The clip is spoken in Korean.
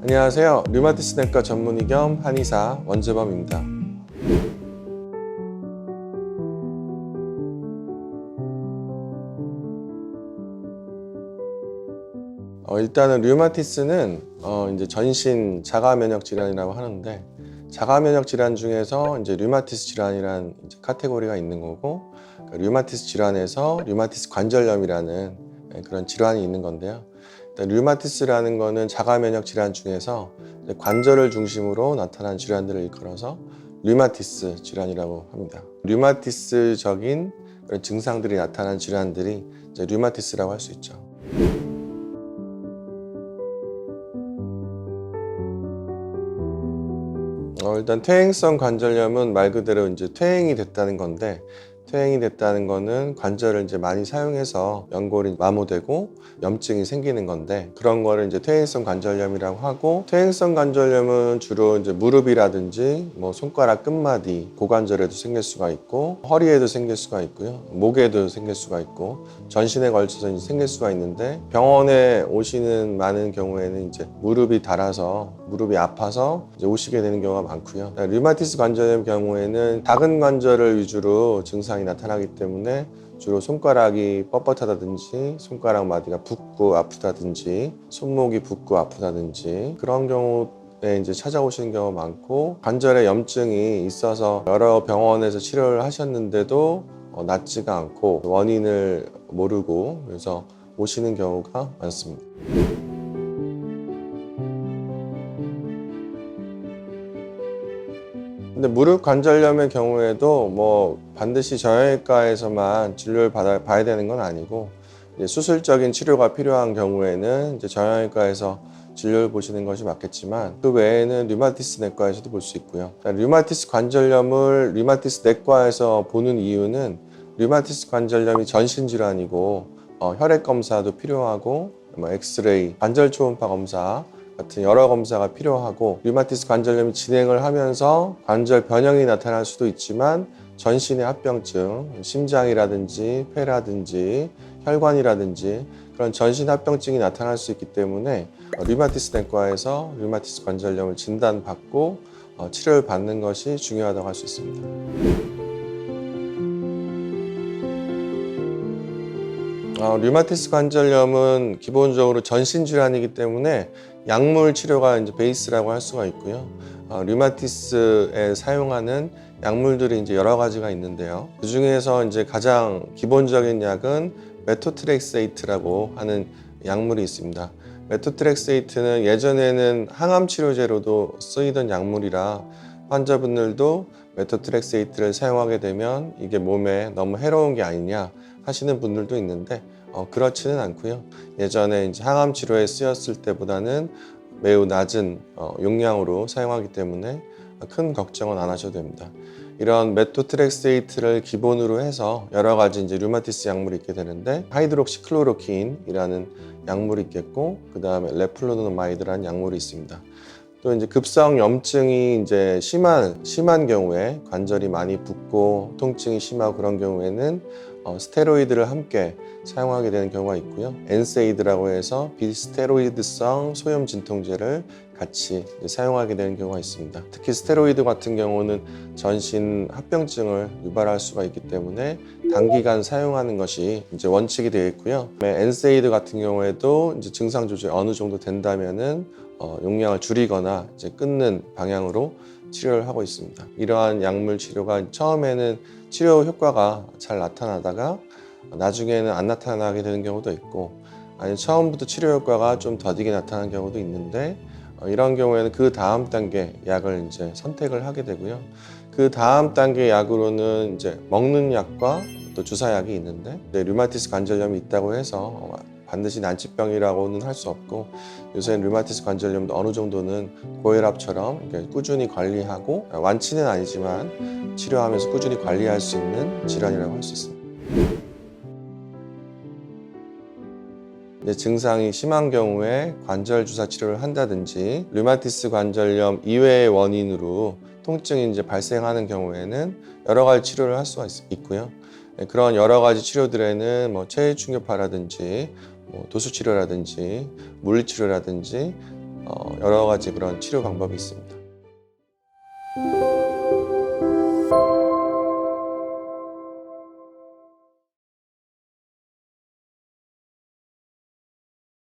안녕하세요. 류마티스 내과 전문의 겸 한의사 원재범입니다. 어, 일단은 류마티스는 어, 이제 전신 자가 면역 질환이라고 하는데 자가 면역 질환 중에서 이제 류마티스 질환이라는 이제 카테고리가 있는 거고 그 류마티스 질환에서 류마티스 관절염이라는 예, 그런 질환이 있는 건데요. 류마티스라는 거는 자가 면역 질환 중에서 관절을 중심으로 나타난 질환들을 일컬어서 류마티스 질환이라고 합니다. 류마티스적인 그런 증상들이 나타난 질환들이 류마티스라고 할 수 있죠. 어, 일단 퇴행성 관절염은 말 그대로 이제 퇴행이 됐다는 건데 퇴행이 됐다는 거는 관절을 이제 많이 사용해서 연골이 마모되고 염증이 생기는 건데 그런 거를 이제 퇴행성 관절염이라고 하고 퇴행성 관절염은 주로 이제 무릎이라든지 뭐 손가락 끝마디 고관절에도 생길 수가 있고 허리에도 생길 수가 있고요. 목에도 생길 수가 있고 전신에 걸쳐서 이제 생길 수가 있는데 병원에 오시는 많은 경우에는 이제 무릎이 닳아서 무릎이 아파서 이제 오시게 되는 경우가 많고요. 류마티스 관절염 경우에는 작은 관절을 위주로 증상 이 나타나기 때문에 주로 손가락이 뻣뻣하다든지 손가락 마디가 붓고 아프다든지 손목이 붓고 아프다든지 그런 경우 에 이제 찾아오시는 경우가 많고 관절에 염증이 있어서 여러 병원에서 치료를 하셨는데도 어, 낫지가 않고 원인을 모르고 그래서 오시는 경우가 많습니다. 근데 무릎 관절염의 경우에도 뭐 반드시 정형외과에서만 진료를 받아 봐야 되는 건 아니고 수술적인 치료가 필요한 경우에는 이제 정형외과에서 진료를 보시는 것이 맞겠지만 그 외에는 류마티스 내과에서도 볼 수 있고요. 그러니까 류마티스 관절염을 류마티스 내과에서 보는 이유는 류마티스 관절염이 전신 질환이고 어, 혈액 검사도 필요하고 뭐 엑스레이, 관절 초음파 검사 같은 여러 검사가 필요하고 류마티스 관절염이 진행을 하면서 관절 변형이 나타날 수도 있지만 전신의 합병증, 심장이라든지 폐라든지 혈관이라든지 그런 전신 합병증이 나타날 수 있기 때문에 어, 류마티스 내과에서 류마티스 관절염을 진단받고 어, 치료를 받는 것이 중요하다고 할 수 있습니다. 어, 류마티스 관절염은 기본적으로 전신 질환이기 때문에 약물 치료가 이제 베이스라고 할 수가 있고요. 어, 류마티스에 사용하는 약물들이 이제 여러 가지가 있는데요. 그 중에서 이제 가장 기본적인 약은 메토트렉세이트라고 하는 약물이 있습니다. 메토트렉세이트는 예전에는 항암 치료제로도 쓰이던 약물이라 환자분들도 메토트렉세이트를 사용하게 되면 이게 몸에 너무 해로운 게 아니냐 하시는 분들도 있는데 어, 그렇지는 않고요. 예전에 이제 항암 치료에 쓰였을 때보다는 매우 낮은 어, 용량으로 사용하기 때문에 큰 걱정은 안 하셔도 됩니다. 이런 메토트렉세이트를 기본으로 해서 여러 가지 이제 류마티스 약물이 있게 되는데 하이드록시클로로킨이라는 약물이 있겠고 그 다음에 레플로노마이드라는 약물이 있습니다. 또 이제 급성 염증이 이제 심한 심한 경우에 관절이 많이 붓고 통증이 심하고 그런 경우에는 어, 스테로이드를 함께 사용하게 되는 경우가 있고요. 엔세이드라고 해서 비스테로이드성 소염 진통제를 같이 사용하게 되는 경우가 있습니다. 특히 스테로이드 같은 경우는 전신 합병증을 유발할 수가 있기 때문에 단기간 사용하는 것이 이제 원칙이 되어 있고요. 엔세이드 같은 경우에도 이제 증상 조절이 어느 정도 된다면은 어, 용량을 줄이거나 이제 끊는 방향으로 치료를 하고 있습니다. 이러한 약물 치료가 처음에는 치료 효과가 잘 나타나다가 나중에는 안 나타나게 되는 경우도 있고 아니 처음부터 치료 효과가 좀 더디게 나타나는 경우도 있는데 어, 이런 경우에는 그 다음 단계 약을 이제 선택을 하게 되고요. 그 다음 단계 약으로는 이제 먹는 약과 또 주사약이 있는데 네, 류마티스 관절염이 있다고 해서 어, 반드시 난치병이라고는 할 수 없고 요새는 류마티스 관절염도 어느 정도는 고혈압처럼 꾸준히 관리하고 완치는 아니지만 치료하면서 꾸준히 관리할 수 있는 질환이라고 할 수 있습니다. 이제 증상이 심한 경우에 관절 주사 치료를 한다든지 류마티스 관절염 이외의 원인으로 통증이 이제 발생하는 경우에는 여러 가지 치료를 할 수가 있, 있고요. 네, 그런 여러 가지 치료들에는 뭐 체외 충격파라든지 뭐 도수치료라든지 물리치료라든지 어, 여러 가지 그런 치료 방법이 있습니다.